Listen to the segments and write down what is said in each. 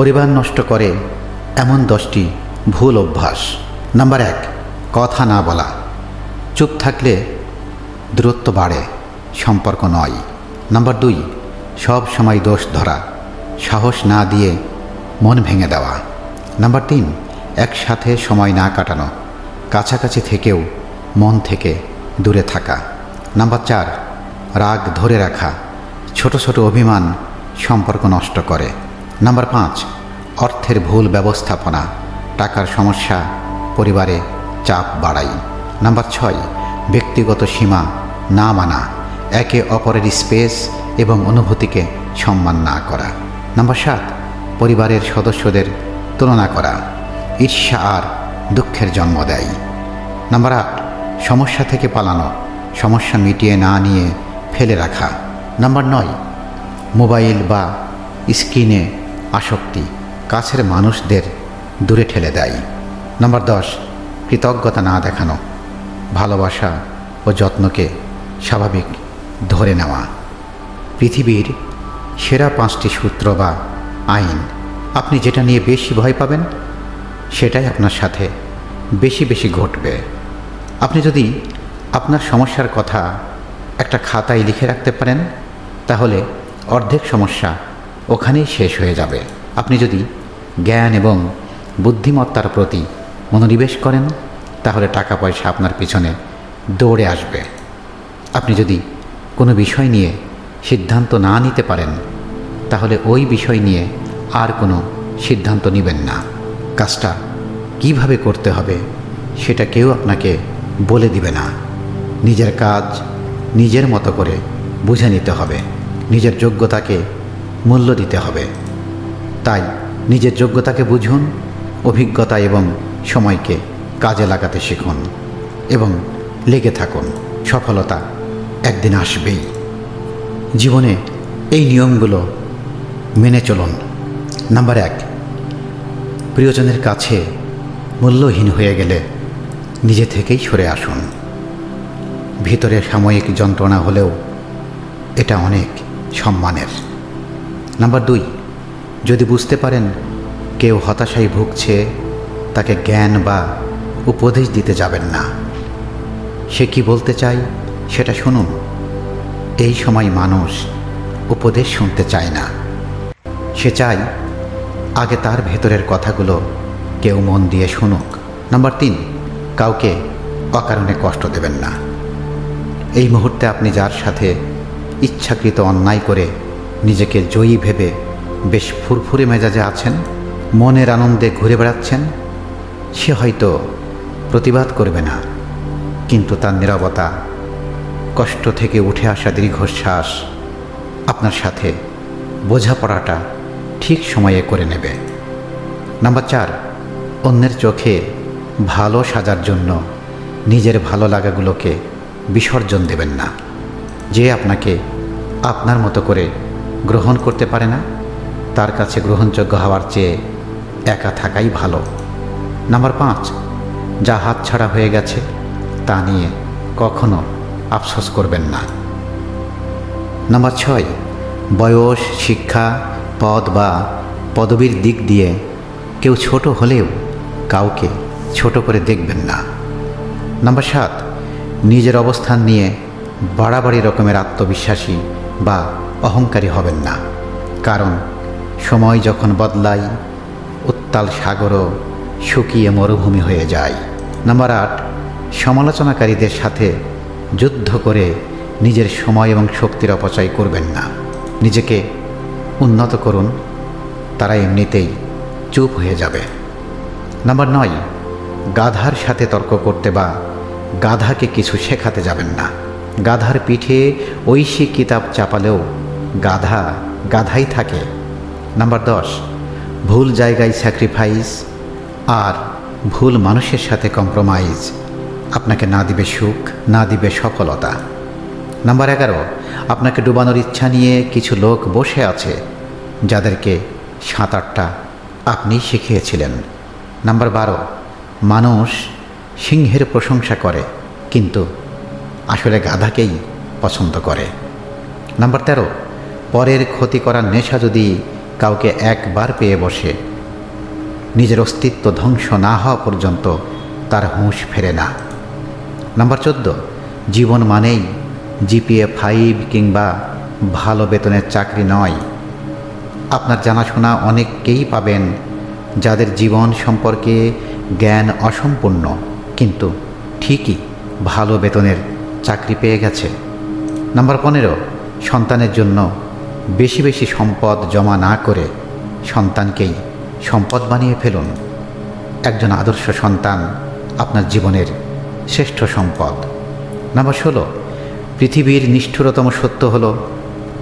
পরিবার নষ্ট করে এমন দশটি ভুল অভ্যাস। নাম্বার এক, কথা না বলা। চুপ থাকলে দূরত্ব বাড়ে, সম্পর্ক নয়। নাম্বার দুই, সব সময় দোষ ধরা, সাহস না দিয়ে মন ভেঙে দেওয়া। নাম্বার তিন, একসাথে সময় না কাটানো, কাছাকাছি থেকেও মন থেকে দূরে থাকা। নাম্বার চার, রাগ ধরে রাখা, ছোট ছোট অভিমান সম্পর্ক নষ্ট করে। নাম্বার পাঁচ, অর্থের ভুল ব্যবস্থাপনা, টাকার সমস্যা, পরিবারে চাপ বাড়াই। নাম্বার ছয়, ব্যক্তিগত সীমা না মানা, একে অপরের স্পেস এবং অনুভূতিকে সম্মান না করা। নাম্বার সাত, পরিবারের সদস্যদের তুলনা করা, ঈর্ষা আর দুঃখের জন্ম দেয়। নাম্বার আট, সমস্যা থেকে পালানো, সমস্যা মিটিয়ে না নিয়ে ফেলে রাখা। নাম্বার নয়, মোবাইল বা স্ক্রিনে আসক্তি কাছের মানুষদের দূরে ঠেলে দেয়। নম্বর দশ, কৃতজ্ঞতা না দেখানো। ভালোবাসা ও যত্নকে স্বাভাবিক ধরে নেওয়া। পৃথিবীর সেরা পাঁচটি সূত্র বা আইন, আপনি যেটা নিয়ে বেশি ভয় পাবেন, সেটাই আপনার সাথে বেশি বেশি ঘটবে। আপনি যদি আপনার সমস্যার কথা একটা খাতায় লিখে রাখতে পারেন, তাহলে অর্ধেক সমস্যা ওখানেই শেষ হয়ে যাবে। আপনি যদি জ্ঞান এবং বুদ্ধিমত্তার প্রতি মনোনিবেশ করেন, তাহলে টাকা পয়সা আপনার পিছনে দৌড়ে আসবে। আপনি যদি কোনো বিষয় নিয়ে সিদ্ধান্ত না নিতে পারেন, তাহলে ওই বিষয় নিয়ে আর কোনো সিদ্ধান্ত নেবেন না। কাজটা কীভাবে করতে হবে, সেটা কেউ আপনাকে বলে দিবে না। নিজের কাজ নিজের মতো করে বুঝে নিতে হবে। নিজের যোগ্যতাকে মূল্য দিতে হবে। তাই নিজের যোগ্যতাকে বুঝুন, অভিজ্ঞতা এবং সময়কে কাজে লাগাতে শিখুন এবং লেগে থাকুন। সফলতা একদিন আসবেই। জীবনে এই নিয়মগুলো মেনে চলুন। নাম্বার এক, প্রিয়জনের কাছে মূল্যহীন হয়ে গেলে নিজে থেকেই সরে আসুন। ভিতরে সাময়িক যন্ত্রণা হলেও এটা অনেক সম্মানের। নাম্বার দুই, যদি বুঝতে পারেন কেউ হতাশায় ভুগছে, তাকে জ্ঞান বা উপদেশ দিতে যাবেন না। সে কি বলতে চায় সেটা শুনুন। এই সময় মানুষ উপদেশ শুনতে চায় না। সে চায় আগে তার ভেতরের কথাগুলো কেউ মন দিয়ে শুনুক। নাম্বার তিন, কাউকে অকারণে কষ্ট দেবেন না। এই মুহূর্তে আপনি যার সাথে ইচ্ছাকৃত অন্যায় করে নিজেকে জয়ী ভেবে বেশ ফুরফুরে মেজাজে আছেন, মনের আনন্দে ঘুরে বেড়াচ্ছেন, সে হয়তো প্রতিবাদ করবে না। কিন্তু তার নিরবতা, কষ্ট থেকে উঠে আসা দীর্ঘশ্বাস আপনার সাথে বোঝাপড়াটা ঠিক সময়ে করে নেবে। নাম্বার চার, অন্যের চোখে ভালো সাজার জন্য নিজের ভালো লাগাগুলোকে বিসর্জন দেবেন না। যে আপনাকে আপনার মতো করে গ্রহণ করতে পারে না, তার কাছে গ্রহণযোগ্য হওয়ার চেয়ে একা থাকাই ভালো। নাম্বার পাঁচ, যা হাতছাড়া হয়ে গেছে, তা নিয়ে কখনো আফসোস করবেন না। নাম্বার ছয়, বয়স, শিক্ষা, পদ বা পদবীর দিক দিয়ে কেউ ছোট হলেও কাউকে ছোট করে দেখবেন না। নাম্বার সাত, নিজের অবস্থান নিয়ে বাড়াবাড়ি রকমের আত্মবিশ্বাসী বা অহংকারী হবেন না। কারণ সময় যখন বদলায়, উত্তাল সাগরও শুকিয়ে মরুভূমি হয়ে যায়। নাম্বার আট, সমালোচনাকারীদের সাথে যুদ্ধ করে নিজের সময় এবং শক্তির অপচয় করবেন না। নিজেকে উন্নত করুন, তারা এমনিতেই চুপ হয়ে যাবে। নাম্বার নয়, গাধার সাথে তর্ক করতে বা গাধাকে কিছু শেখাতে যাবেন না। গাধার পিঠে ঐশী কিতাব চাপালেও গাধা, গাধাই থাকে। নাম্বার দশ, ভুল জায়গায় স্যাক্রিফাইস আর ভুল মানুষের সাথে কম্প্রোমাইজ আপনাকে না দিবে সুখ, না দিবে সফলতা। নাম্বার এগারো, আপনাকে ডুবানোর ইচ্ছা নিয়ে কিছু লোক বসে আছে, যাদেরকে সাঁতারটা আপনি শিখিয়েছিলেন। নাম্বার বারো, মানুষ সিংহের প্রশংসা করে, কিন্তু আসলে গাধাকেই পছন্দ করে। নাম্বার তেরো পরের ক্ষতি করার নেশা যদি কাউকে একবার পেয়ে বসে, নিজের অস্তিত্ব ধ্বংস না হওয়া পর্যন্ত তার হুঁশ ফেরে না। নাম্বার চোদ্দ, জীবন মানেই জিপিএ ফাইভ কিংবা ভালো বেতনের চাকরি নয়। আপনার জানাশোনা অনেককেই পাবেন যাদের জীবন সম্পর্কে জ্ঞান অসম্পূর্ণ, কিন্তু ঠিকই ভালো বেতনের চাকরি পেয়ে গেছে। নাম্বার পনেরো, সন্তানের জন্য বেশি বেশি সম্পদ জমা না করে সন্তানকেই সম্পদ বানিয়ে ফেলুন। একজন আদর্শ সন্তান আপনার জীবনের শ্রেষ্ঠ সম্পদ। নাম্বার ষোলো, পৃথিবীর নিষ্ঠুরতম সত্য হলো,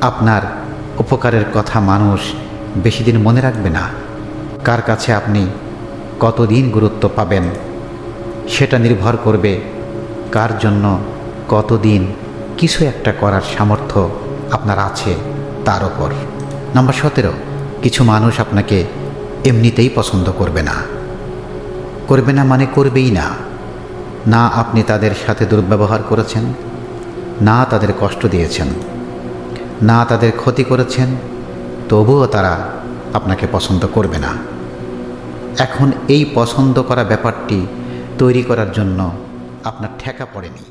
আপনার উপকারের কথা মানুষ বেশি দিন মনে রাখবে না। কার কাছে আপনি কতদিন গুরুত্ব পাবেন, সেটা নির্ভর করবে কার জন্য কতদিন কিছু একটা করার সামর্থ্য আপনার আছে তার ওপর নাম্বার সতেরো, কিছু মানুষ আপনাকে এমনিতেই পছন্দ করবে না। করবে না মানে করবেই না। না আপনি তাদের সাথে দুর্ব্যবহার করেছেন, না তাদের কষ্ট দিয়েছেন, না তাদের ক্ষতি করেছেন, তবুও তারা আপনাকে পছন্দ করবে না। এখন এই পছন্দ করা ব্যাপারটি তৈরি করার জন্য আপনার ঠেকা পড়েনি।